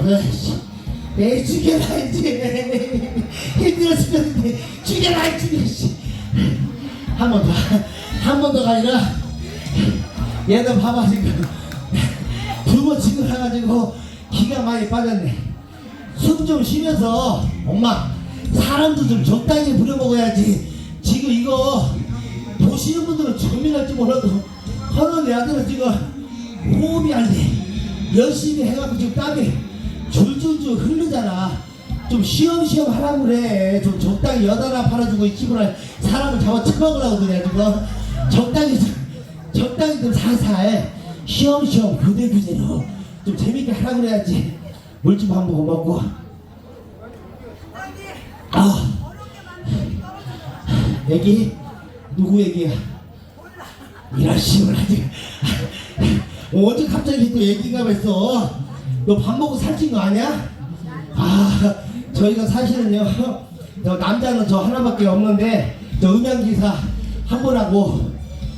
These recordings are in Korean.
한번 더. 씨. 내 죽여라 이제 힘들어 죽겠는데 죽여라 이 죽여 씨. 한번 더. 한 번 더가 아니라 얘는 봐봐 지금 두 번 지금 해가지고 기가 많이 빠졌네. 숨 좀 쉬면서 엄마 사람도 좀 적당히 부려먹어야지 지금 이거 보시는 분들은 조민할지 몰라도 하는 애들은 지금 호흡이 안돼 열심히 해갖고 지금 땀이 줄줄줄 흐르잖아. 좀 쉬엄쉬엄 하라고 그래. 좀 적당히 여다나 팔아주고 이 기분을 사람을 잡아 처먹으라고 그래. 지금 적당히 좀 적당히 좀 살살 쉬엄쉬엄 그대그대로 좀 재밌게 하라고 그래야지. 물좀한 모금 먹고. 아. 애기? 누구 애기야? 식으로 아직. 어제 갑자기 또 애기가 됐어 너 밥 먹고 살찐 거 아니야? 아 저희가 사실은요 저 남자는 저 하나밖에 없는데 저 음향기사 한 분하고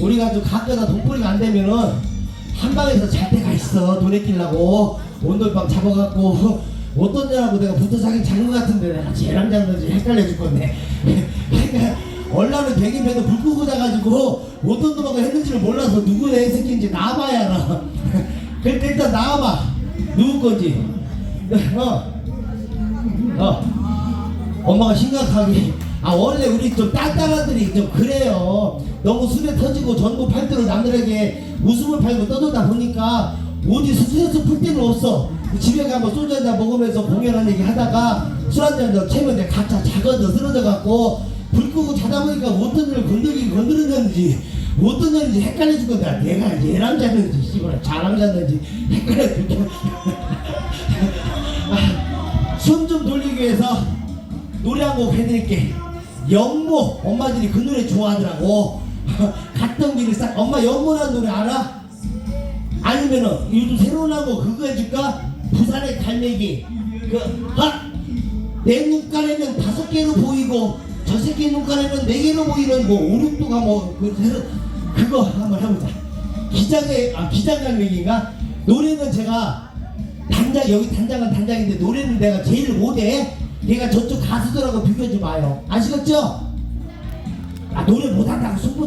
우리가 좀 가끔가 돈벌이가 안 되면은 한 방에서 잘 때가 있어. 돈에 끼려고. 온돌방 잡아갖고 어떤 년하고 내가 붙어 자긴 장것 같은데 내가 쟤랑 장는지 헷갈려 죽겠네. 그러니까 얼라는 대기배도 불 끄고 자가지고 어떤 놈하고 했는지를 몰라서 누구 애 새끼인지 나와봐야 알아. 일단 나와봐 누구 건지. 어. 어. 엄마가 심각하게. 아 원래 우리 좀 딴딴아들이 좀 그래요. 너무 술에 터지고 전부 팔대로 남들에게 웃음을 팔고 떠들다 보니까 어디 스트레스 풀 데는 없어. 집에 가면 소주 한잔 먹으면서 공연한 얘기 하다가 술 한잔 더 채면 각자 작아져 쓰러져 갖고 불 끄고 자다 보니까 어떤 일을 건들긴 건드렸는지 어떤 년인지 헷갈려 죽겠다 내가 잤는지 씨발 자랑 잤는지 헷갈려 죽겠다 숨좀 돌리기 위해서 노래 한 곡 해드릴게. 영모 엄마들이 그 노래 좋아하더라고. 갔던 길을 싹 엄마 영모라는 노래 알아? 아니면은 요즘 새로 거 그거 해줄까? 부산의 갈매기. 그내 눈가에는 다섯 개로 보이고 저 새끼 눈가에는 네 개로 보이는 뭐 오륙도가 뭐 그 새로 그거 한번 해보자. 기장의 아 기장 갈매기인가? 노래는 제가 단장 여기 단장은 단장인데 노래는 내가 제일 못해. 내가 저쪽 가수들하고 비교하지 마요. 아시겠죠? 아 노래 못한다고 승부.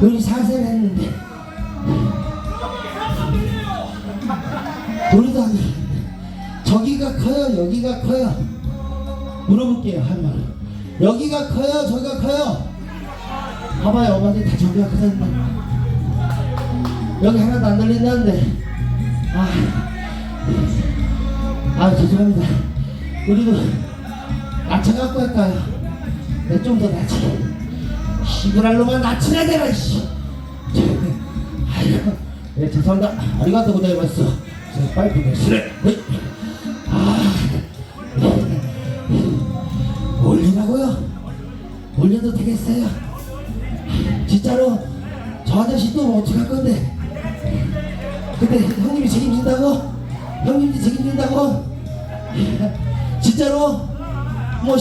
우리 사세를 했는데. 우리도 안 돼. 저기가 커요 여기가 커요? 물어볼게요 한 말. 여기가 커요 저기가 커요? 봐봐요 어머니 다 저기가 크다는데 여기 하나도 안 들린다는데. 아, 아 죄송합니다. 우리도 낮춰갖고 할까요 네, 좀더 낮춰 시부랄 놈아 낮춰야 되나 씨 아이고 네 죄송합니다 아리가또 고자이마스 저 빨리 보내시래 네. 아 올리라고요? 올려도 되겠어요? 진짜로 저 아저씨 또 어떡할 건데? 근데 형님이 책임진다고? 형님이 책임진다고? 진짜로?